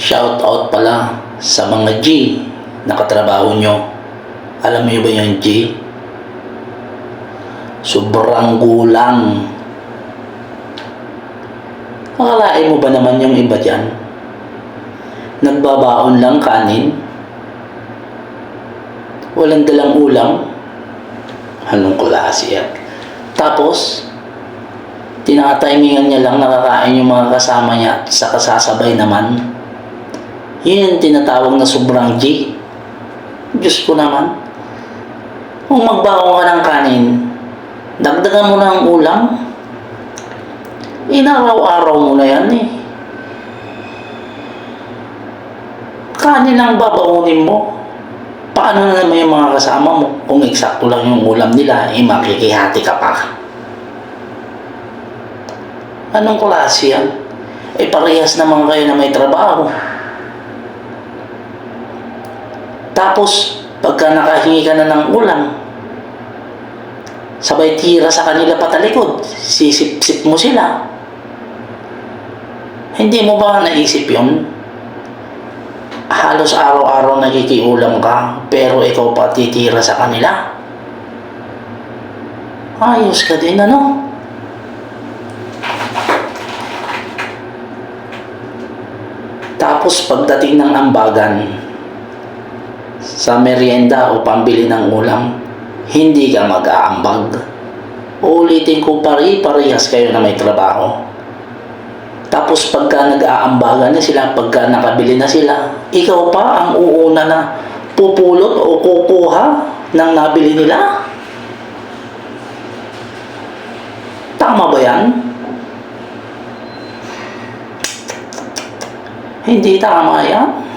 Shout out pala sa mga G na katrabaho nyo. Alam mo ba yung G? Sobrang gulang. Akalain mo ba naman yung iba dyan? Nagbabaon lang kanin? Walang dalang ulam? Anong klase yan? Tapos, tinatimingan niya lang nakakain yung mga kasama niya sa kasasabay naman. Yun yung tinatawag na sobrang G. Diyos ko naman. Kung magbaon ka ng kanin, dagdagan mo na ang ulam. Inaraw-araw mo na yan eh. Kanin lang babaunin mo. Paano na naman yung mga kasama mo? Kung eksakto lang yung ulam nila, eh makikihati ka pa. Anong klase yan? Eh parehas naman kayo na may trabaho. Tapos, pagka nakahingi ka na ng ulam, sabay tira sa kanila patalikod, sisip-sip mo sila. Hindi mo ba naisip yun? Halos araw-araw nakikiulam ka, pero ikaw pa titira sa kanila? Ayos ka din, ano? Tapos pagdating ng ambagan, sa merienda o pambili ng ulam, hindi ka mag-aambag. Uulitin ko pare-parehas kayo na may trabaho. Tapos pagka nag-aambagan na sila, pagka nakabili na sila, ikaw pa ang uuna na pupulot o kukuha ng nabili nila? Tama ba yan? Hindi tama yan.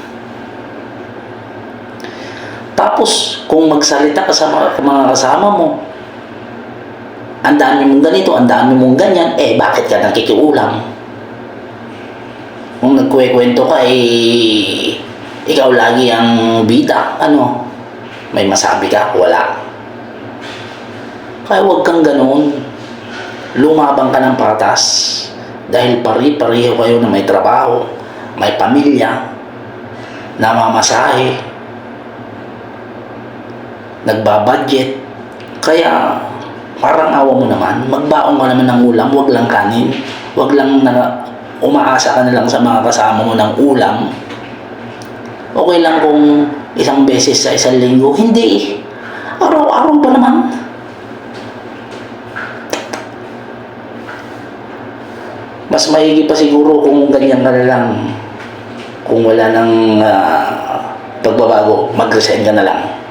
Tapos, kung magsalita ka sa mga, mga kasama mo, ang dami mong ganito, ang dami mong ganyan, eh bakit ka nakikiulam? Kung nagkwekwento ka, eh, ikaw lagi ang bida, ano? May masabi ka? Wala. Kaya huwag kang ganoon. Lumabang ka ng patas. Dahil pari-pareho kayo na may trabaho, may pamilya, namamasahe, nagbabudget. Kaya, parang awa mo naman, magbaon ka naman ng ulam, wag lang kanin, wag lang na umaasa ka na lang sa mga kasama mo ng ulam. Okay lang kung isang beses sa isang linggo, hindi. Araw-araw pa naman. Mas maigi pa siguro kung ganyan na lang. Kung wala nang ah, pagbabago, mag-resign ka na lang.